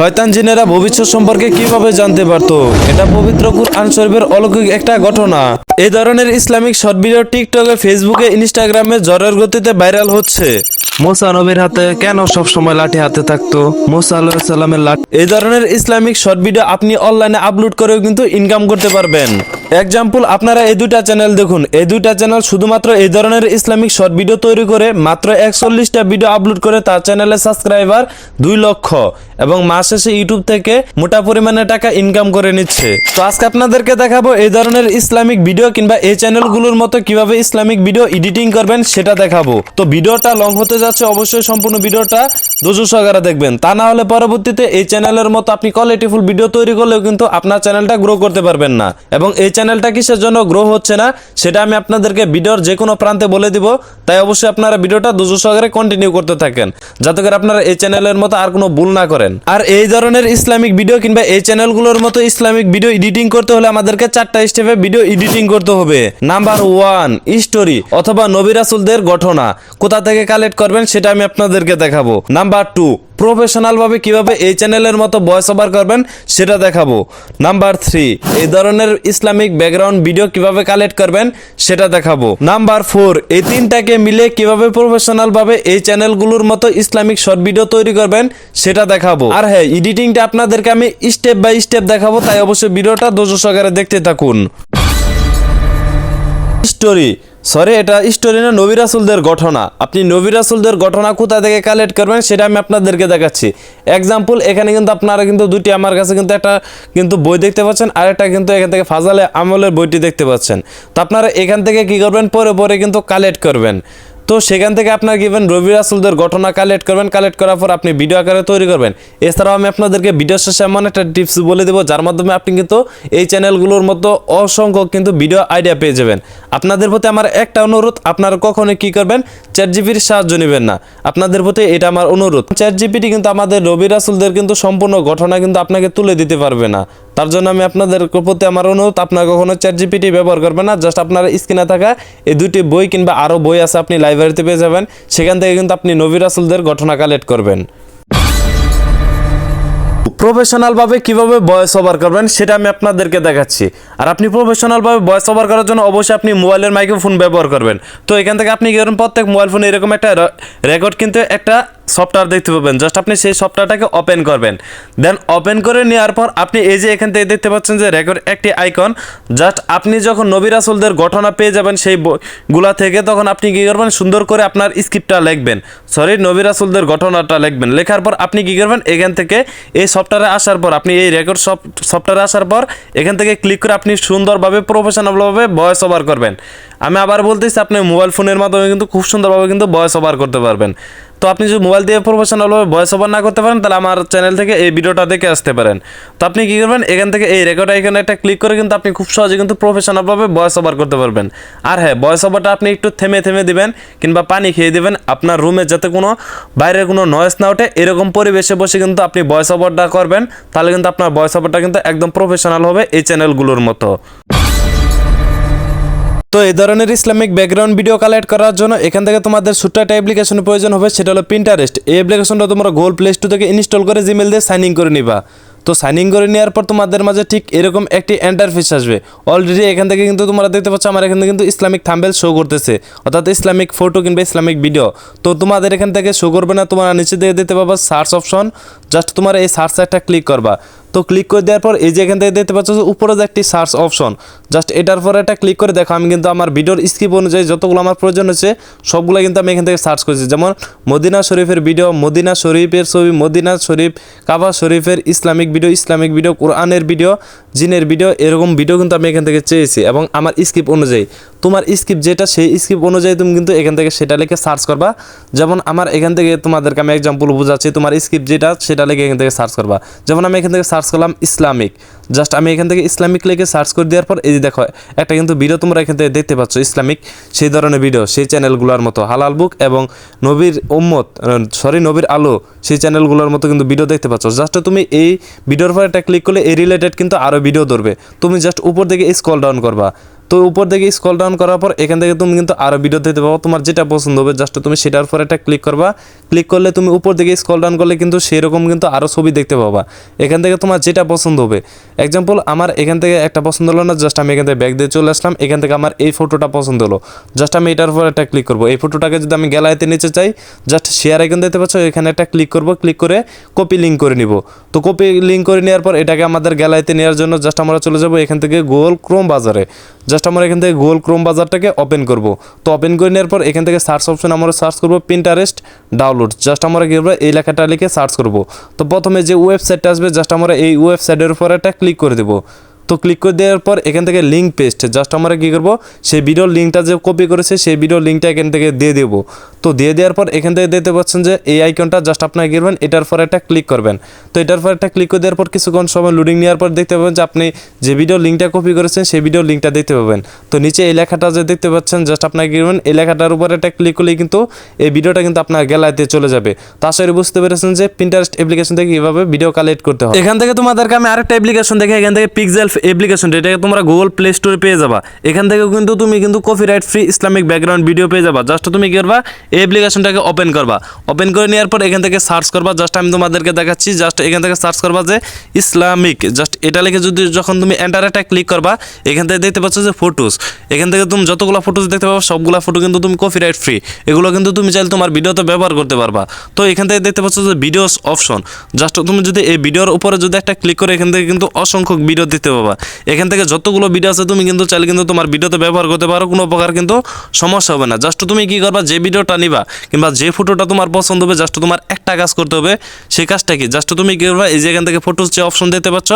শয়তান জিনেরা ভবিষ্যৎ সম্পর্কে কীভাবে জানতে পারতো? এটা পবিত্র কুরআন শরীফের অলৌকিক একটা ঘটনা। এই ধরনের ইসলামিক শর্ট ভিডিও টিকটকে ফেসবুকে ইনস্টাগ্রামে জ্বরের গতিতে ভাইরাল হচ্ছে। মোসা নবীর হাতে কেন সব সময় লাঠি হাতে থাকতো? মোসা আল্লাহ সাল্লামের লাঠি এই ধরনের ইসলামিক শর্ট ভিডিও আপনি অনলাইনে আপলোড করেও কিন্তু ইনকাম করতে পারবেন। এক্সাম্পল আপনারা এই দুইটা চ্যানেল দেখুন। এই দুইটা চ্যানেল শুধুমাত্র এই ধরনের ইসলামিক শর্ট ভিডিও তৈরি করে মাত্র একচল্লিশটা ভিডিও আপলোড করে তার চ্যানেলে সাবস্ক্রাইবার দুই লক্ষ। এবং মাস শেষে ইউটিউব থেকে মোটা পরিমাণে টাকা ইনকাম করে নিচ্ছে। তো আজকে আপনাদেরকে দেখাবো এই ধরনের ইসলামিক ভিডিও কিংবা এই চ্যানেলগুলোর মতো কীভাবে ইসলামিক ভিডিও এডিটিং করবেন সেটা দেখাবো। তো ভিডিওটা লং হতে যাচ্ছে, অবশ্যই সম্পূর্ণ ভিডিওটা ধৈর্য সহকারে দেখবেন। তা না হলে পরবর্তীতে এই চ্যানেলের মতো আপনি কোয়ালিটিফুল ভিডিও তৈরি করলেও কিন্তু আপনার চ্যানেলটা গ্রো করতে পারবেন না। এবং এই চ্যানেলটা কিসের জন্য গ্রো হচ্ছে না, সেটা আমি আপনাদেরকে ভিডিওর যে কোনো প্রান্তে বলে দিব। তাই অবশ্যই আপনারা ভিডিওটা ধৈর্য সহকারে কন্টিনিউ করতে থাকেন। যাতে করে আপনারা এই চ্যানেলের মতো আর কোনো ভুল না করেন। আর এই ধরনের ইসলামিক ভিডিও কিংবা এই চ্যানেলগুলোর মতো ইসলামিক ভিডিও এডিটিং করতে হলে আমাদেরকে চারটা স্টেপে ভিডিও এডিটিং করতে হবে। নাম্বার ওয়ান, স্টোরি অথবা নবী রাসুলদের ঘটনা। কোথা থেকে কালেক্ট করবেন সেটা আমি আপনাদেরকে দেখাবো। নাম্বার টু প্রফেশনাল ভাবে কীভাবে এই চ্যানেলের মতো ভয়েস ওভার করবেন, সেটা দেখাবো। নাম্বার থ্রি এই ধরনের ইসলামিক ব্যাকগ্রাউন্ড ভিডিও কীভাবে কালেক্ট করবেন, সেটা দেখাবো। নাম্বার ফোর এই তিনটাকে মিলে কীভাবে প্রফেশনাল ভাবে এই চ্যানেলগুলোর মতো ইসলামিক শর্ট ভিডিও তৈরি করবেন, সেটা দেখাবো। আর হ্যাঁ এডিটিংটা আপনাদেরকে আমি স্টেপ বাই স্টেপ দেখাবো, তাই অবশ্যই ভিডিওটা ধৈর্য সহকারে দেখতে থাকুন। স্টোরি। সরি, এটা স্টোরি না নবিরাসুলদের ঘটনা। আপনি নবিরাসুলদের ঘটনা কোথা থেকে কালেক্ট করবেন, সেটা আমি আপনাদেরকে দেখাচ্ছি। এক্সাম্পল এখানে কিন্তু আপনারা কিন্তু দুটি, আমার কাছে কিন্তু একটা কিন্তু বই দেখতে পাচ্ছেন, আর একটা কিন্তু এখান থেকে ফাজালে আমলের বইটি দেখতে পাচ্ছেন। তো আপনারা এখান থেকে কি করবেন, পরে পরে কিন্তু কালেক্ট করবেন। তো সেখান থেকে আপনার গিবেন রবি রাসুলদের ঘটনা কালেক্ট করবেন কালেক্ট করার পর আপনি ভিডিও আকারে তৈরি করবেন। এছাড়াও আমি আপনাদেরকে ভিডিও শেষে এমন একটা টিপস বলে দেবো, যার মাধ্যমে আপনি কিন্তু এই চ্যানেলগুলোর মতো অসংখ্য কিন্তু ভিডিও আইডিয়া পেয়ে যাবেন। আপনাদের প্রতি আমার একটা অনুরোধ, আপনারা কখনোই কি করবেন? চ্যাট জিপির সাহায্য নেবেন না। আপনাদের প্রতি এটা আমার অনুরোধ। চ্যাট জিপিটি কিন্তু আমাদের রবি রাসুলদের কিন্তু সম্পূর্ণ ঘটনা কিন্তু আপনাকে তুলে দিতে পারবে না। তার জন্য আমি আপনাদের প্রতি আমার অনুরোধ, আপনার কখনো চ্যাট জিপিটি ব্যবহার করবেন না জাস্ট আপনার স্ক্রিনে থাকা এই দুটি বই কিংবা আরও বই আছে, আপনি লাইব্রেরিতে পেয়ে যাবেন। সেখান থেকে কিন্তু আপনি নবী রাসুলদের ঘটনা কালেক্ট করবেন। প্রফেশনাল ভাবে কীভাবে ভয়েস ওভার করবেন, সেটা আমি আপনাদেরকে দেখাচ্ছি। আর আপনি প্রফেশনাল ভাবে ভয়েস ওভার করার জন্য অবশ্যই আপনি মোবাইলের মাইক্রোফোন ব্যবহার করবেন। তো এখান থেকে আপনি কি করবেন প্রত্যেক মোবাইল ফোনে এরকম একটা রেকর্ড কিন্তু একটা সফটওয়্যার দেখতে পাবেন। জাস্ট আপনি সেই সফটওয়্যারটাকে ওপেন করবেন। দেন ওপেন করে নেওয়ার পর আপনি এই যে এখান থেকে দেখতে পাচ্ছেন যে রেকর্ড একটি আইকন জাস্ট আপনি যখন নবী রাসুলদের ঘটনা পেয়ে যাবেন সেই গুলা থেকে, তখন আপনি কি করবেন? সুন্দর করে আপনার স্ক্রিপ্টটা লিখবেন। সরি নবী রাসুলদের ঘটনাটা লিখবেন। লেখার পর আপনি কি করবেন? এখান থেকে এই সফটওয়্যারে আসার পর, আপনি এই রেকর্ড সফটওয়্যারে আসার পর, এখান থেকে ক্লিক করে আপনি সুন্দরভাবে প্রফেশনালভাবে ভয়েস ওভার করবেন। আমি আবার বলতেছি, আপনি মোবাইল ফোনের মাধ্যমে কিন্তু খুব সুন্দরভাবে কিন্তু ভয়েস ওভার করতে পারবেন। তো আপনি যদি মোবাইল দিয়ে প্রফেশনালভাবে ভয়েস ওভার না করতে পারেন, তাহলে আমার চ্যানেল থেকে এই ভিডিওটা দেখে আসতে পারেন। তো আপনি কী করবেন, এখান থেকে এই রেকর্ড আইকনে একটা ক্লিক করে কিন্তু আপনি খুব সহজে কিন্তু প্রফেশনালভাবে ভয়েস ওভার করতে পারবেন। আর হ্যাঁ ভয়েস ওভারটা আপনি একটু থেমে থেমে দিবেন, কিংবা পানি খেয়ে দিবেন, আপনার রুমে যাতে কোনো বাইরের কোনো নয়েস না ওঠে, এরকম পরিবেশে বসে কিন্তু আপনি ভয়েস ওভারটা করবেন, তাহলে কিন্তু আপনার ভয়েস ওভারটা কিন্তু একদম প্রফেশনাল হবে এই চ্যানেলগুলোর মতো। তো এই ধরনের ইসলামিক ব্যাকগ্রাউন্ড ভিডিও কালেক্ট করার জন্য এখান থেকে তোমাদের ছোট্ট একটা অ্যাপ্লিকেশনের প্রয়োজন হবে, সেটা হলো প্রিন্টারেস্ট এই অ্যাপ্লিকেশনটা তোমরা গুগল প্লে স্টোর থেকে ইনস্টল করে জিমেল দিয়ে সাইন ইন করে নিবা। তো সাইন ইন করে নেওয়ার পর তোমাদের মাঝে ঠিক এরকম একটি এন্টারফেস আসবে। অলরেডি এখান থেকে কিন্তু তোমরা দেখতে পাচ্ছ, আমার এখানে কিন্তু ইসলামিক থাম্বেল শো করতেছে। অর্থাৎ ইসলামিক ফটো কিংবা ইসলামিক ভিডিও তো তোমাদের এখান থেকে শো করবে না, তোমরা নিচে দিয়ে দিতে পারবা সার্চ অপশন জাস্ট তোমার এই সার্চ একটা ক্লিক করবা। তো ক্লিক করে দেওয়ার পর এই যে এখান থেকে দেখতে পাচ্ছ উপরে যে একটি সার্চ অপশন জাস্ট এটার পরে একটা ক্লিক করে দেখো, আমি কিন্তু আমার ভিডিওর স্কিপ অনুযায়ী যতগুলো আমার প্রয়োজন হচ্ছে সবগুলো কিন্তু আমি এখান থেকে সার্চ করেছি। যেমন মদিনা শরীফের ভিডিও মদিনা শরীফের ছবি, মদিনা শরীফ, কাবা শরীফের ইসলামিক ভিডিও ইসলামিক ভিডিও কোরআনের ভিডিও জিনের ভিডিও এরকম ভিডিও কিন্তু আমি এখান থেকে চেয়েছি এবং আমার স্কিপ অনুযায়ী। তোমার স্কিপ যেটা, সেই স্কিপ অনুযায়ী তুমি কিন্তু এখান থেকে সেটা লিখে সার্চ করবা। যেমন আমার এখান থেকে তোমাদেরকে আমি এক্সাম্পল বোঝাচ্ছি, তোমার স্কিপ যেটা, সেটা লিখে এখান থেকে সার্চ করবা। যেমন আমি এখান থেকে সার্চ করলাম ইসলামিক। জাস্ট আমি এখান থেকে ইসলামিক লেগে সার্চ করে দেওয়ার পর, এই যে দেখো, একটা কিন্তু ভিডিও তোমরা এখান থেকে দেখতে পাচ্ছ, ইসলামিক, সেই ধরনের ভিডিও, সেই চ্যানেলগুলোর মতো। হালাল বুক এবং নবীর উম্মত সরি নবীর আলো, সেই চ্যানেলগুলোর মতো কিন্তু ভিডিও দেখতে পাচ্ছ। জাস্ট তুমি এই ভিডিওর পর একটা ক্লিক করলে এই রিলেটেড কিন্তু আরও ভিডিও ধরবে। তুমি জাস্ট উপর দিকে স্কল ডাউন করবা। তো উপর থেকে স্কল ডাউন করার পর এখান থেকে তুমি কিন্তু আরও ভিডিও দিতে পারো তোমার যেটা পছন্দ হবে জাস্ট তুমি সেটার পর একটা ক্লিক করবা। ক্লিক করলে তুমি উপর থেকে স্কল ডাউন করলে কিন্তু সেরকম কিন্তু আরও ছবি দেখতে পাবা। এখান থেকে তোমার যেটা পছন্দ হবে। এক্সাম্পল আমার এখান থেকে একটা পছন্দ হলো না জাস্ট আমি এখান থেকে ব্যাগ দিয়ে চলে আসলাম। এখান থেকে আমার এই ফটোটা পছন্দ হলো। জাস্ট আমি এটার উপর একটা ক্লিক করব। এই ফটোটাকে যদি আমি গ্যালারিতে নিতে চাই জাস্ট শেয়ার আইকন দিতে পারছ এখানে একটা ক্লিক করব। ক্লিক করে কপি লিঙ্ক করে নিব। তো কপি লিঙ্ক করে নেওয়ার পর এটাকে আমাদের গ্যালারিতে নেওয়ার জন্য জাস্ট আমরা চলে যাব এখান থেকে গুগল ক্রোম বাজারে। জাস্ট আমরা এখান থেকে গুগল ক্রোম বাজারটাকে ওপেন করব। তো ওপেন করে নেওয়ার পর এখান থেকে সার্চ অপশন আমরা সার্চ করব পিন্টারেস্ট ডাউনলোড জাস্ট আমরা কি করব? এই লেখাটা লিখে সার্চ করব। তো প্রথমে যে ওয়েবসাইটটা আসবে জাস্ট আমরা এই ওয়েবসাইটের উপর একটা ক্লিক করে দেবো। তো ক্লিক করে দেওয়ার পর এখান থেকে লিঙ্ক পেস্ট জাস্ট আমরা কী করব? সেই ভিডিওর লিঙ্কটা যে কপি করেছে, সেই ভিডিওর লিঙ্কটা এখান থেকে দিয়ে দেবো। তো দিয়ে দেওয়ার পর এখান থেকে দেখতে পাচ্ছেন যে এই আইকনটা জাস্ট আপনার কী করবেন, এটার পর একটা ক্লিক করবেন। তো এটার পর একটা ক্লিক করে দেওয়ার পর কিছুক্ষণ সময় লোডিং নেওয়ার পর দেখতে পাবেন যে আপনি যে ভিডিওর লিঙ্কটা কপি করেছেন, সেই ভিডিওর লিঙ্কটা দেখতে পাবেন। তো নিচে এই লেখাটা যে দেখতে পাচ্ছেন জাস্ট আপনার কী করবেন, এই লেখাটার উপর একটা ক্লিক করলেই কিন্তু এই ভিডিওটা কিন্তু আপনার গ্যালারিতে চলে যাবে। তো বুঝতে পেরেছেন যে প্রিন্টারেস্ট অ্যাপ্লিকেশন থেকে কীভাবে ভিডিও কালেক্ট করতে হয়। এখান থেকে তোমাদেরকে আমি আরেকটা অ্যাপ্লিকেশন দেখে, এখান থেকে পিক্সেল অ্যাপ্লিকেশন এটাকে তোমরা গুগল প্লে স্টোরে পেয়ে যাবা। এখান থেকে কিন্তু তুমি কিন্তু copyright free Islamic background video পেয়ে যাবা। জাস্ট তুমি কি করবা? এই অ্যাপ্লিকেশনটাকে ওপেন করবা। ওপেন করে নেওয়ার পর এখান থেকে সার্চ করবা। জাস্ট আমি তোমাদেরকে দেখাচ্ছি জাস্ট এখান থেকে সার্চ করবা যে ইসলামিক জাস্ট এটা লিখে যদি যখন তুমি এন্টার একটা ক্লিক করবা, এখান থেকে দেখতে পাচ্ছ যে ফটোস এখান থেকে তুমি যতগুলো ফটোস দেখতে পাবা, সবগুলো ফটো কিন্তু তুমি কপিরাইট ফ্রি এগুলো কিন্তু তুমি চাইলে তোমার ভিডিওতে ব্যবহার করতে পারবা। তো এখান থেকে দেখতে পাচ্ছ যে ভিডিওস অপশন জাস্ট তুমি যদি এই ভিডিওর উপরে যদি একটা ক্লিক করে, এখান থেকে কিন্তু অসংখ্য ভিডিও দেখতে পাবা এখান থেকে যতগুলো ভিডিও আছে তুমি কিন্তু চাইলে কিন্তু তোমার ভিডিওতে ব্যবহার করতে পারো, কোনো প্রকার কিন্তু সমস্যা হবে না। জাস্ট তুমি কি করবা, যে ভিডিওটা নিবা কিংবা যে ফটোটা তোমার পছন্দ হবে জাস্ট তোমার একটা কাজ করতে হবে, সেই কাজটা কি? জাস্ট তুমি কি করবা, এই যে এখান থেকে ফটোস যে অপশন দেখতে পাচ্ছ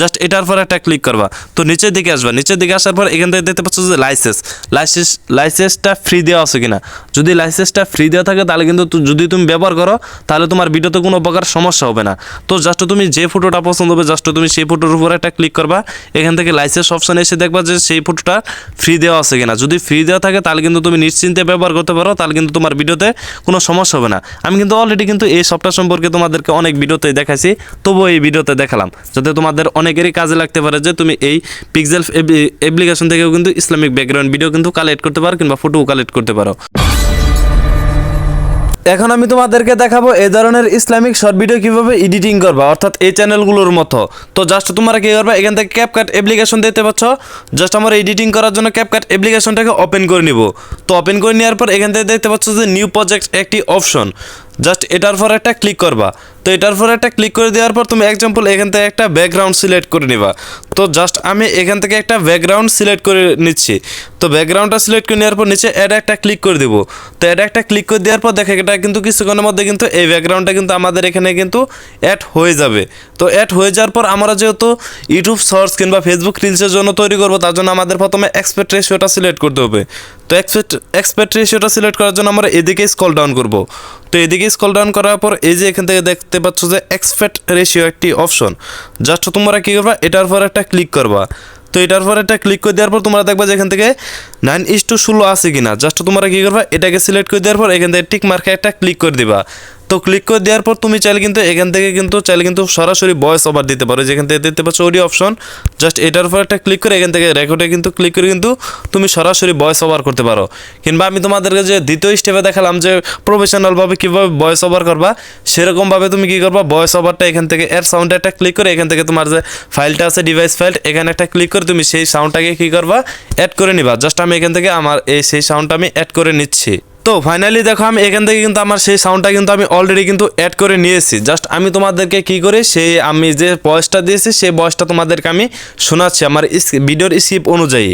জাস্ট এটার পর একটা ক্লিক করবা। তো নিচের দিকে আসবা। নিচের দিকে আসার পর এখান থেকে দেখতে পাচ্ছ যে লাইসেন্স লাইসেন্স লাইসেন্সটা ফ্রি দেওয়া আছে কিনা? যদি লাইসেন্সটা ফ্রি দেওয়া থাকে, তাহলে কিন্তু যদি তুমি ব্যবহার করো, তাহলে তোমার ভিডিওতে কোনো প্রকার সমস্যা হবে না। তো জাস্ট তুমি যে ফটোটা পছন্দ হবে জাস্ট তুমি সেই ফটোর উপর একটা ক্লিক করবা। এখান থেকে লাইসেন্স অপশন এসে দেখবা যে সেই ফটোটা ফ্রি দেওয়া আছে কিনা। যদি ফ্রি দেওয়া থাকে, তাহলে কিন্তু তুমি নিশ্চিন্তে ব্যবহার করতে পারো, তাহলে কিন্তু তোমার ভিডিওতে কোনো সমস্যা হবে না। আমি কিন্তু অলরেডি কিন্তু এই সফটওয়্যার সম্পর্কে তোমাদেরকে অনেক ভিডিওতে দেখাইছি, তবুও এই ভিডিওতে দেখালাম, যাতে তোমাদের অনেকেরই কাজে লাগতে পারে যে তুমি এই পিক্সেল অ্যাপ্লিকেশন থেকেও কিন্তু ইসলামিক ব্যাকগ্রাউন্ড ভিডিও কিন্তু কালেক্ট করতে পারো কিংবা ফটোও কালেক্ট করতে পারো। এখন আমি তোমাদেরকে দেখাবো এ ধরনের ইসলামিক শর্ট ভিডিও কীভাবে এডিটিং করবা, অর্থাৎ এই চ্যানেলগুলোর মতো। তো জাস্ট তোমরা কী করবা, এখান থেকে ক্যাপকাট অ্যাপ্লিকেশন দেখতে পাচ্ছ। জাস্ট আমরা এডিটিং করার জন্য ক্যাপকাট অ্যাপ্লিকেশনটাকে ওপেন করে নিব। তো ওপেন করে নেওয়ার পর এখান থেকে দেখতে পাচ্ছ যে নিউ প্রজেক্ট একটি অপশন জাস্ট এটার পর একটা ক্লিক করবা। তো এটার পর একটা ক্লিক করে দেওয়ার পর তুমি এক্সাম্পল এখান থেকে একটা ব্যাকগ্রাউন্ড সিলেক্ট করে নিবা। তো জাস্ট আমি এখান থেকে একটা ব্যাকগ্রাউন্ড সিলেক্ট করে নিচ্ছি। তো ব্যাকগ্রাউন্ডটা সিলেক্ট করে নেওয়ার পর নিচে অ্যাড একটা ক্লিক করে দেবো। তো অ্যাড একটা ক্লিক করে দেওয়ার পর দেখে এটা কিন্তু কিছুক্ষণের মধ্যে কিন্তু এই ব্যাকগ্রাউন্ডটা কিন্তু আমাদের এখানে কিন্তু অ্যাড হয়ে যাবে। তো অ্যাড হয়ে যাওয়ার পর আমরা যেহেতু ইউটিউব শর্টস কিংবা ফেসবুক রিলসের জন্য তৈরি করব, তার জন্য আমাদের প্রথমে এক্সপেক্ট রেশিওটা সিলেক্ট করতে হবে। তো এক্সপেক্ট এক্সপেক্ট রেশিওটা সিলেক্ট করার জন্য আমরা এদিকে স্কল ডাউন করব। তো এদিকে স্কল ডাউন করার পর এই যে এখান থেকে দেখতে পাচ্ছ যে এক্সপেক্ট রেশিও একটি অপশন জাস্ট তোমরা কী করবা? এটার পর একটা ক্লিক করবা। তো এটার পর একটা ক্লিক করে দেওয়ার পর তোমরা দেখবা যে এখান থেকে নাইন ইস টু ষোলো আছে কিনা। জাস্ট তোমরা কী করবা? এটাকে সিলেক্ট করে দেওয়ার পর এখান থেকে টিক মার্কে একটা ক্লিক করে দিবা। তো ক্লিক করে দেওয়ার পর তুমি চাইলে কিন্তু এখান থেকে কিন্তু চাইলে কিন্তু সরাসরি ভয়েস ওভার দিতে পারো। যেখান থেকে দেখতে পাচ্ছ অডিও অপশন জাস্ট এটার উপর একটা ক্লিক করে এখান থেকে রেকর্ডে কিন্তু ক্লিক করে কিন্তু তুমি সরাসরি ভয়েস ওভার করতে পারো। কিংবা আমি তোমাদেরকে যে দ্বিতীয় স্টেপে দেখালাম যে প্রফেশনালভাবে কীভাবে ভয়েস ওভার করবা সেরকমভাবে তুমি কী করবা ভয়েস ওভারটা এখান থেকে এর সাউন্ডে একটা ক্লিক করে এখান থেকে তোমার যে ফাইলটা আছে ডিভাইস ফাইল এখানে একটা ক্লিক করে তুমি সেই সাউন্ডটাকে কী করবা অ্যাড করে নিবা। জাস্ট আমি এখান থেকে আমার এই, সেই সাউন্ডটা আমি অ্যাড করে নিচ্ছি। তো ফাইনালি দেখো আমি এখান থেকে কিন্তু আমার সেই সাউন্ডটা কিন্তু আমি অলরেডি কিন্তু অ্যাড করে নিয়েছি। জাস্ট আমি তোমাদেরকে কি করে সেই আমি যে বয়সটা দিয়েছি, সেই বয়সটা তোমাদেরকে আমি শোনাচ্ছি আমার ভিডিওর স্কিপ অনুযায়ী।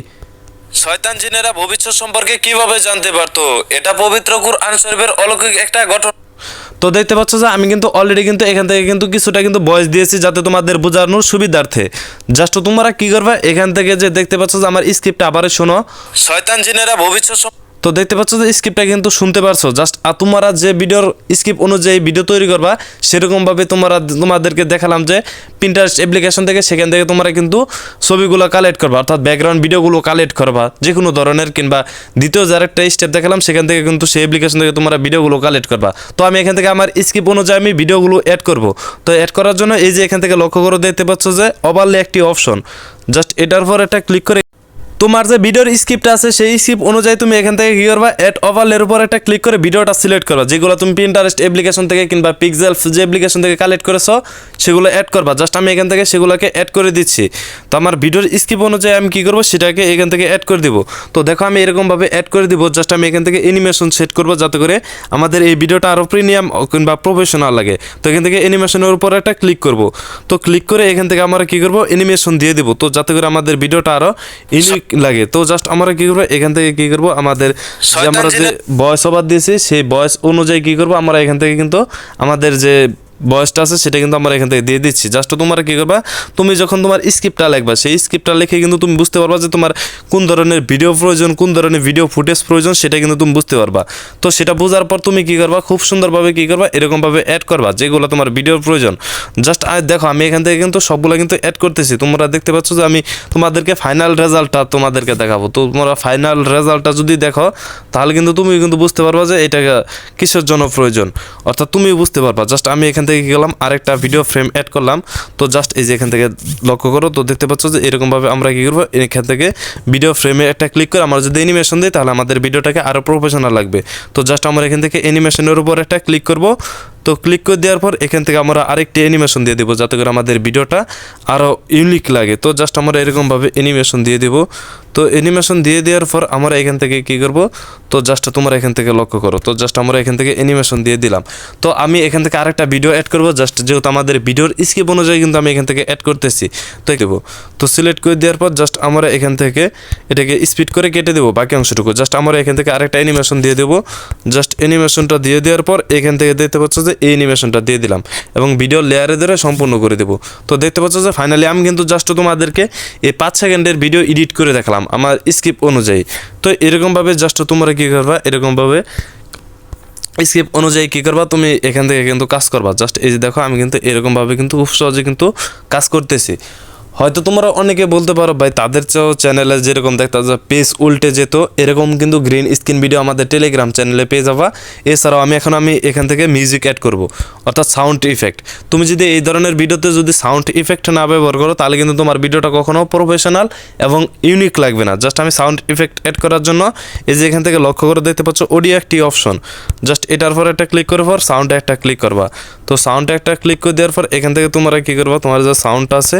শয়তান জিনেরা ভবিষ্যৎ সম্পর্কে কীভাবে জানতে পারতো? এটা পবিত্র কুরআন শরীফের অলৌকিক একটা ঘটনা তো দেখতে পাচ্ছ যে আমি কিন্তু অলরেডি কিন্তু এখান থেকে কিন্তু কিছুটা কিন্তু বয়স দিয়েছি যাতে তোমাদের বোঝানোর সুবিধার্থে। জাস্ট তোমরা কি করবে? এখান থেকে যে দেখতে পাচ্ছ যে আমার স্ক্রিপ্ট আবার শোনো। শয়তান জিনেরা ভবিষ্যৎ তো দেখতে পাচ্ছ যে স্ক্রিপ্টটা কিন্তু শুনতে পারছ। জাস্ট আর তোমরা যে ভিডিওর স্ক্রিপ্ট অনুযায়ী ভিডিও তৈরি করবা, সেরকমভাবে তোমরা তোমাদেরকে দেখালাম যে প্রিন্টারেস্ট অ্যাপ্লিকেশন থেকে সেখান থেকে তোমরা কিন্তু ছবিগুলো কালেক্ট করবা, অর্থাৎ ব্যাকগ্রাউন্ড ভিডিওগুলো কালেক্ট করবা যে কোনো ধরনের কিংবা দ্বিতীয় যার একটা স্টেপ দেখালাম, সেখান থেকে কিন্তু সেই অ্যাপ্লিকেশন থেকে তোমরা ভিডিওগুলো কালেক্ট করবা। তো আমি এখান থেকে আমার স্ক্রিপ্ট অনুযায়ী আমি ভিডিওগুলো অ্যাড করব। তো অ্যাড করার জন্য এই যে এখান থেকে লক্ষ্য করে, দেখতে পাচ্ছ যে ওভারলে একটি অপশন জাস্ট এটার পর একটা ক্লিক করে তোমার যে ভিডিওর স্ক্রিপ্ট আছে, সেই স্ক্রিপ্ট অনুযায়ী তুমি এখান থেকে কি করবা? এট ওভারলের উপর একটা ক্লিক করে ভিডিওটা সিলেক্ট করবা। যেগুলো তুমি পিন্টারেস্ট অ্যাপ্লিকেশন থেকে কিংবা পিক্সেল যে অ্যাপ্লিকেশন থেকে কালেক্ট করেছ, সেগুলো অ্যাড করবা। জাস্ট আমি এখান থেকে সেগুলোকে অ্যাড করে দিচ্ছি। তো আমার ভিডিওর স্ক্রিপ্ট অনুযায়ী আমি কি করব, সেটাকে এখান থেকে অ্যাড করে দিব। তো দেখো আমি এরকমভাবে অ্যাড করে দিব জাস্ট আমি এখান থেকে অ্যানিমেশন সেট করব, যাতে করে আমাদের এই ভিডিওটা আরও প্রিমিয়াম কিংবা প্রফেশনাল লাগে। তো এখান থেকে অ্যানিমেশনের উপর একটা ক্লিক করব। তো ক্লিক করে এখান থেকে আমরা কি করব অ্যানিমেশন দিয়ে দিব। তো যাতে করে আমাদের ভিডিওটা আরও ইউনিক লাগে। তো জাস্ট আমরা কি করব? এখান থেকে কি করব? আমাদের যে আমরা যে বয়স অবাদ দিয়েছি সেই বয়স অনুযায়ী কি করব? আমরা এখান থেকে কিন্তু আমাদের যে বয়সটা আছে, সেটা কিন্তু আমরা এখান থেকে দিয়ে দিচ্ছি। জাস্ট তোমরা কী করবা, তুমি যখন তোমার স্ক্রিপ্টটা লিখবা, সেই স্ক্রিপ্টটা লিখে কিন্তু তুমি বুঝতে পারবা যে তোমার কোন ধরনের ভিডিও প্রয়োজন, কোন ধরনের ভিডিও ফুটেজ প্রয়োজন, সেটা কিন্তু তুমি বুঝতে পারবা। তো সেটা বোঝার পর তুমি কী করবা, খুব সুন্দরভাবে কী করবা, এরকমভাবে অ্যাড করবা, যেগুলো তোমার ভিডিওর প্রয়োজন। জাস্ট দেখো, আমি এখান থেকে কিন্তু সবগুলো কিন্তু অ্যাড করতেছি। তোমরা দেখতে পাচ্ছ যে আমি তোমাদেরকে ফাইনাল রেজাল্টটা তোমাদেরকে দেখাবো। তো তোমরা ফাইনাল রেজাল্টটা যদি দেখো, তাহলে কিন্তু তুমি কিন্তু বুঝতে পারবা যে এটা কিসের জন্য প্রয়োজন। অর্থাৎ তুমি বুঝতে পারবা। জাস্ট আমি এখান থেকে কি গেলাম, আরেকটা ভিডিও ফ্রেম অ্যাড করলাম। তো জাস্ট এই যে এখান থেকে লক্ষ্য করো, তো দেখতে পাচ্ছ যে এরকমভাবে আমরা কী করব? এখান থেকে ভিডিও ফ্রেমে একটা ক্লিক করে আমরা যদি অ্যানিমেশন দিই, তাহলে আমাদের ভিডিওটাকে আরও প্রফেশনাল লাগবে। তো জাস্ট আমরা এখান থেকে অ্যানিমেশনের উপর একটা ক্লিক করব। তো ক্লিক করে দেওয়ার পর এখান থেকে আমরা আরেকটি অ্যানিমেশন দিয়ে দেবো, যাতে করে আমাদের ভিডিওটা আরও ইউনিক লাগে। তো জাস্ট আমরা এরকমভাবে অ্যানিমেশন দিয়ে দেবো। তো অ্যানিমেশন দিয়ে দেওয়ার পর আমরা এখান থেকে কি করব? তো জাস্ট তোমরা এখান থেকে লক্ষ্য করো। তো জাস্ট আমরা এখান থেকে অ্যানিমেশন দিয়ে দিলাম। তো আমি এখান থেকে আরেকটা ভিডিও অ্যাড করব। জাস্ট যেহেতু আমাদের ভিডিওর স্কিপ অনুযায়ী কিন্তু আমি এখান থেকে অ্যাড করতেছি। তো দেবো তো সিলেক্ট করে দেওয়ার পর জাস্ট আমরা এখান থেকে এটাকে স্পিড করে কেটে দেবো বাকি অংশটুকু। জাস্ট আমরা এখান থেকে আরেকটা অ্যানিমেশন দিয়ে দেবো। জাস্ট অ্যানিমেশনটা দিয়ে দেওয়ার পর এখান থেকে দেখতে পাচ্ছ যে এই অ্যানিমেশনটা দিয়ে দিলাম এবং ভিডিও লেয়ারে ধরে সম্পূর্ণ করে দেবো। তো দেখতে পাচ্ছ যে ফাইনালি আমি কিন্তু জাস্ট তোমাদেরকে এই পাঁচ সেকেন্ডের ভিডিও এডিট করে দেখালাম। আমার স্কিপ অনুযায়ী। তো এরকমভাবে জাস্ট তোমরা কী করবা? এরকমভাবে স্কিপ অনুযায়ী কী করবা? তুমি এখান থেকে কিন্তু কাজ করবা। জাস্ট এই যে দেখো, আমি কিন্তু এরকমভাবে কিন্তু খুব সহজে কিন্তু কাজ করতেছি। হয়তো তোমরা অনেকে বলতে পারো, ভাই, তাদের চেয়েও চ্যানেলে যেরকম দেখতে যে পেজ উল্টে যেত, এরকম কিন্তু গ্রিন স্ক্রিন ভিডিও আমাদের টেলিগ্রাম চ্যানেলে পেয়ে যাবা। এছাড়াও আমি এখন আমি এখান থেকে মিউজিক অ্যাড করব, অর্থাৎ সাউন্ড ইফেক্ট তুমি যদি এই ধরনের ভিডিওতে যদি সাউন্ড ইফেক্ট না ব্যবহার করো, তাহলে কিন্তু তোমার ভিডিওটা কখনো প্রফেশনাল এবং ইউনিক লাগবে না। জাস্ট আমি সাউন্ড ইফেক্ট অ্যাড করার জন্য এই যে এখান থেকে লক্ষ্য করে দেখতে পাচ্ছ অডিও একটি অপশন জাস্ট এটার পর একটা ক্লিক করার পর সাউন্ডে একটা ক্লিক করবা। তো সাউন্ড একটা ক্লিক করে দেওয়ার পর এখান থেকে তোমরা কী করবা? তোমার যে সাউন্ডটা আছে,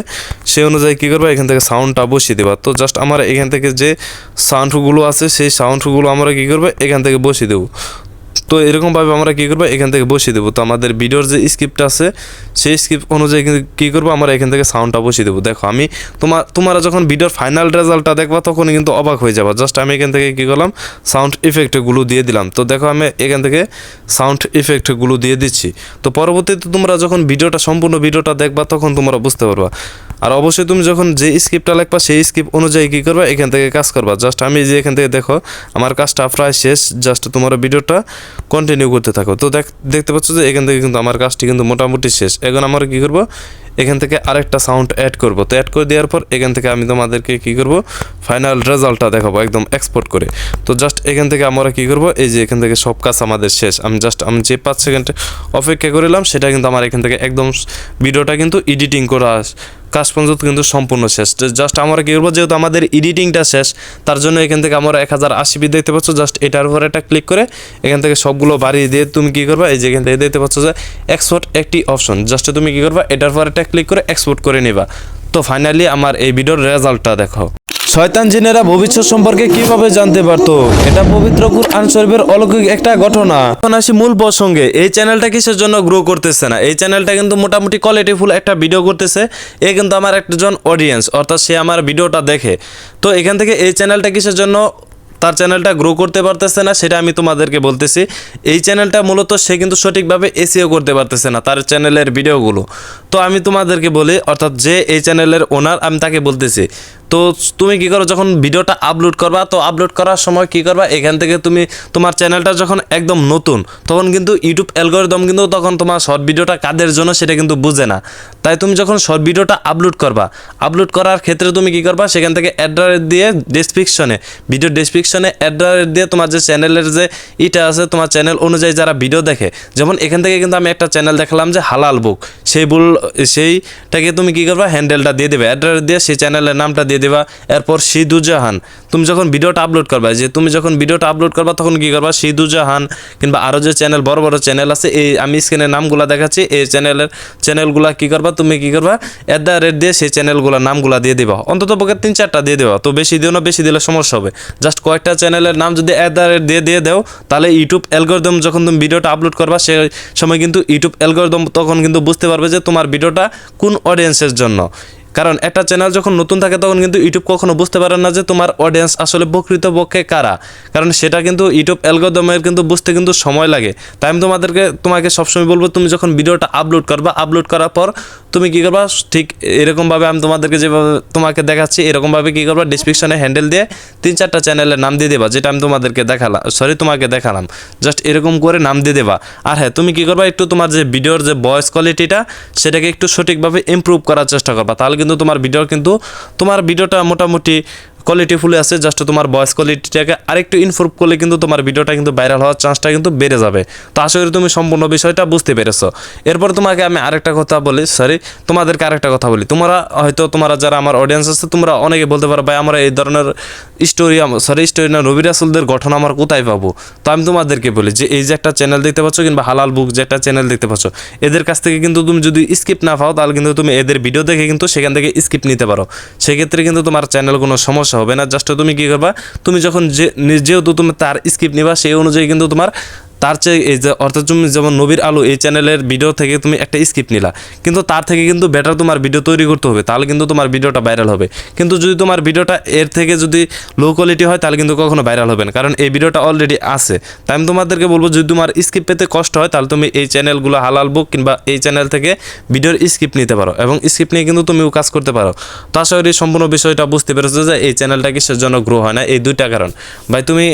সেই অনুযায়ী কী করবা? এখান থেকে সাউন্ডটা বসিয়ে দেবা। তো জাস্ট আমার এখান থেকে যে সাউন্ডগুলো আছে, সেই সাউন্ডগুলো আমরা কী করব? এখান থেকে বসিয়ে দেবো। তো এরকমভাবে আমরা কী করব? এখান থেকে বসিয়ে দেবো। তো আমাদের ভিডিওর যে স্ক্রিপ্ট আছে, সেই স্ক্রিপ্ট অনুযায়ী কিন্তু কী করব? আমরা এখান থেকে সাউন্ডটা বসিয়ে দেবো। দেখো, আমি তোমার তোমরা যখন ভিডিওর ফাইনাল রেজাল্টটা দেখবা তখন কিন্তু অবাক হয়ে যাবা। জাস্ট আমি এখান থেকে কী করলাম? সাউন্ড ইফেক্টগুলো দিয়ে দিলাম। তো দেখো, আমি এখান থেকে সাউন্ড ইফেক্টগুলো দিয়ে দিচ্ছি। তো পরবর্তীতে তোমরা যখন ভিডিওটা সম্পূর্ণ ভিডিওটা দেখবা, তখন তোমরা বুঝতে পারবা। আর অবশ্যই তুমি যখন যে স্ক্রিপ্টটা লিখবা, সেই স্ক্রিপ্ট অনুযায়ী কী করবা? এখান থেকে কাজ করবা। জাস্ট আমি যে এখান থেকে দেখো, আমার কাজটা প্রায় শেষ। জাস্ট তোমার ভিডিওটা কন্টিনিউ করতে থাকো। তো দেখ, দেখতে পাচ্ছ যে এখান থেকে কিন্তু আমার কাজটি কিন্তু মোটামুটি শেষ। এখন আমরা কী করব? এখান থেকে আরেকটা সাউন্ড অ্যাড করব। তো অ্যাড করে দেওয়ার পর এখান থেকে আমি তোমাদেরকে কী করব? ফাইনাল রেজাল্টটা দেখাবো একদম এক্সপোর্ট করে। তো জাস্ট এখান থেকে আমরা কী করব? এই যে এখান থেকে সব কাজ আমাদের শেষ। আমি জাস্ট আমি যে পাঁচ সেকেন্ড অপেক্ষা করিলাম সেটা কিন্তু আমার এখান থেকে একদম ভিডিওটা কিন্তু এডিটিং করা কাজ পর্যন্ত কিন্তু সম্পূর্ণ শেষ। জাস্ট আমরা কী করব? যেহেতু আমাদের এডিটিংটা শেষ, তার জন্য এখান থেকে আমরা এক হাজার আশি বি দেখতে পাচ্ছ। জাস্ট এটার উপর একটা ক্লিক করে এখান থেকে সবগুলো বাড়িয়ে দিয়ে তুমি কী করবা? এই যে এখান থেকে দেখতে পাচ্ছ যে এক্সপোর্ট একটি অপশন জাস্ট তুমি কী করবা? এটার পর একটা ক্লিক করে এক্সপোর্ট করে নিবা। তো ফাইনালি আমার এই ভিডিওর রেজাল্টটা দেখো। শয়তান জিনেরা ভবিষ্যৎ সম্পর্কে কীভাবে জানতে পারতো? এটা পবিত্র কুরআন শরীফের অলৌকিক একটা ঘটনা। এখন আসি মূল প্রসঙ্গে। এই চ্যানেলটা কিসের জন্য গ্রো করতেছে না? এই চ্যানেলটা কিন্তু মোটামুটি কোয়ালিটিফুল একটা ভিডিও করতেছে। এ কিন্তু আমার একজন অডিয়েন্স অর্থাৎ সে আমার ভিডিওটা দেখে। তো এখান থেকে এই চ্যানেলটা কিসের জন্য তার চ্যানেলটা গ্রো করতে পারতেছে না, সেটা আমি তোমাদেরকে বলতেছি। এই চ্যানেলটা মূলত সে কিন্তু সঠিকভাবে এসিও করতে পারতেছে না, তার চ্যানেলের ভিডিওগুলো তো আমি তোমাদেরকে বলি, অর্থাৎ যে এই চ্যানেলের ওনার আমি তাকে বলতেছি তো তুমি কি করো, যখন ভিডিওটা আপলোড করবা, তো আপলোড করার সময় কি করবা, এখান থেকে তুমি তোমার চ্যানেলটা যখন একদম নতুন, তখন কিন্তু ইউটিউব অ্যালগোরিদম কিন্তু তখন তোমার শর্ট ভিডিওটা কাদের জন্য সেটা কিন্তু বুঝে না। তাই তুমি যখন শর্ট ভিডিওটা আপলোড করবা আপলোড করার ক্ষেত্রে তুমি কি করবা, সেখান থেকে অ্যাড্রেস দিয়ে ডেসক্রিপশনে ভিডিও ডেসক্রিপশনে অ্যাড্রেস দিয়ে তোমার যে চ্যানেলের যে ইটা আছে, তোমার চ্যানেল অনুযায়ী যারা ভিডিও দেখে, যেমন এখান থেকে কিন্তু আমি একটা চ্যানেল দেখালাম যে হালাল বুক সেই বুল সেইটাকে তুমি কি করবা হ্যান্ডেলটা দিয়ে দেবে অ্যাড্রেস দিয়ে সেই চ্যানেলের নামটা দিয়ে দেবা, এরপর সিদুজাহান তুমি যখন ভিডিওটা আপলোড করবা যে তুমি যখন ভিডিওটা আপলোড করবা, তখন কি করবা? সিদুজাহান কিংবা আরও যে চ্যানেল বড় বড় চ্যানেল আছে, এই আমি স্ক্রিনে নামগুলা দেখাচ্ছি, এই চ্যানেলের চ্যানেলগুলা কি করবা? তুমি কি করবা? এট দ্য রেট দিয়ে সেই চ্যানেলগুলোর নামগুলা দিয়ে দিবা। অন্তত পক্ষে তিন চারটা দিয়ে দেবা। তো বেশি দিও না, বেশি দিলে সমস্যা হবে। জাস্ট কয়েকটা চ্যানেলের নাম যদি অ্যাট দ্য রেট দিয়ে দিয়ে দেও, তাহলে ইউটিউব অ্যালগোরিদম যখন তুমি ভিডিওটা আপলোড করবা সেই সময় কিন্তু ইউটিউব অ্যালগোরিদম তখন কিন্তু বুঝতে পারবে যে তোমার ভিডিওটা কোন অডিয়েন্সের জন্য। কারণ একটা চ্যানেল যখন নতুন থাকে, তখন কিন্তু ইউটিউব কখনো বুঝতে পারে না যে তোমার অডিয়েন্স আসলে প্রকৃতপক্ষে কারা। কারণ সেটা কিন্তু ইউটিউব অ্যালগোদমের কিন্তু বুঝতে কিন্তু সময় লাগে। তাই আমি তোমাদেরকে, তোমাকে সবসময় বলব, তুমি যখন ভিডিওটা আপলোড করবা আপলোড করার পর তুমি কী করবা, ঠিক এরকমভাবে আমি তোমাদেরকে যেভাবে, তোমাকে দেখাচ্ছি, এরকমভাবে কী করবা ডিসক্রিপশনে হ্যান্ডেল দিয়ে তিন চারটা চ্যানেলের নাম দিয়ে দেবা, যেটা আমি তোমাদেরকে দেখালাম সরি তোমাকে দেখালাম। জাস্ট এরকম করে নাম দিয়ে দেবা। আর হ্যাঁ তুমি কী করবা, একটু তোমার যে ভিডিওর যে ভয়েস কোয়ালিটিটা সেটাকে একটু সঠিকভাবে ইমপ্রুভ করার চেষ্টা করবা। তাহলে কিন্তু তোমার ভিডিও কিন্তু তোমার ভিডিওটা মোটামুটি কোয়ালিটি ফুলে আছে জাস্ট তোমার ভয়েস কোয়ালিটিটাকে আরেকটু ইমপ্রুভ করলে কিন্তু তোমার ভিডিওটা কিন্তু ভাইরাল হওয়ার চান্সটা কিন্তু বেড়ে যাবে। তো আশা করি তুমি সম্পূর্ণ বিষয়টা বুঝতে পেরেছ। এরপর তোমাকে আমি আরেকটা কথা বলি সরি তোমাদেরকে আরেকটা কথা বলি। তোমরা হয়তো, তোমরা যারা আমার অডিয়েন্স আছে, তোমরা অনেকে বলতে পারো, ভাই, আমরা এই ধরনের স্টোরি সরি স্টোরি না রবি রাসুলদের গঠন আমরা কোথায় পাবো? তো আমি তোমাদেরকে বলি যে, এই যে একটা চ্যানেল দেখতে পাচ্ছ কিংবা হালাল বুক যে একটা চ্যানেল দেখতে পাচ্ছ, এদের কাছ থেকে কিন্তু তুমি যদি স্কিপ না পাও, তাহলে কিন্তু তুমি এদের ভিডিও দেখে কিন্তু সেখান থেকে স্কিপ নিতে পারো। সেক্ষেত্রে কিন্তু তোমার চ্যানেল কোনো সমস্যা হবে না। জাস্ট তুমি কি করবা? তুমি যখন যে যেহেতু তুমি তার স্ক্রিপ্ট নিবা, সেই অনুযায়ী কিন্তু তোমার তার চেয়ে এই যে, অর্থাৎ তুমি যেমন নবীর আলো এই চ্যানেলের ভিডিও থেকে তুমি একটা স্কিপ নিলা। কিন্তু তার থেকে কিন্তু বেটার তোমার ভিডিও তৈরি করতে হবে, তাহলে কিন্তু তোমার ভিডিওটা ভাইরাল হবে। কিন্তু যদি তোমার ভিডিওটা এর থেকে যদি লো কোয়ালিটি হয়, তাহলে কিন্তু কখনো ভাইরাল হবে না, কারণ এই ভিডিওটা অলরেডি আছে। তাই আমি তোমাদেরকে বলব, যদি তোমার স্কিপ পেতে কষ্ট হয়, তাহলে তুমি এই চ্যানেলগুলো হালাল বুক কিংবা এই চ্যানেল থেকে ভিডিওর স্কিপ নিতে পারো এবং স্কিপ নিয়ে কিন্তু তুমিও কাজ করতে পারো। তো আশা করি সম্পূর্ণ বিষয়টা বুঝতে পেরেছ যে, এই চ্যানেলটা কিসের জন্য গ্রো হয় না, এই দুইটা কারণ। ভাই, তুমি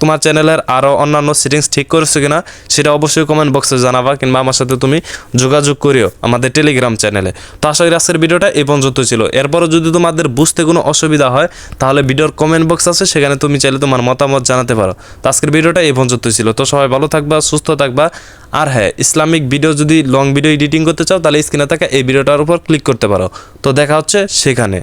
তোমার চ্যানেলের আরও অন্যান্য সেটিংস ঠিক করেছ? কিনা সেটা অবশ্যই কমেন্ট বক্সে জানাবা কিংবা আমার সাথে তুমি যোগাযোগ করিও আমাদের টেলিগ্রাম চ্যানেলে তো আশা করি আজকের ভিডিওটা এই পর্যন্ত ছিল। এরপরও যদি তোমাদের বুঝতে কোনো অসুবিধা হয়, তাহলে ভিডিওর কমেন্ট বক্স আছে, সেখানে তুমি চাইলে তোমার মতামত জানাতে পারো। তো আজকের ভিডিওটা এই পর্যন্ত ছিল। তো সবাই ভালো থাকবা, সুস্থ থাকবা। আর হ্যাঁ ইসলামিক ভিডিও যদি লং ভিডিও এডিটিং করতে চাও, তাহলে স্ক্রিনে থাকা এই ভিডিওটার উপর ক্লিক করতে পারো। তো দেখা হচ্ছে সেখানে।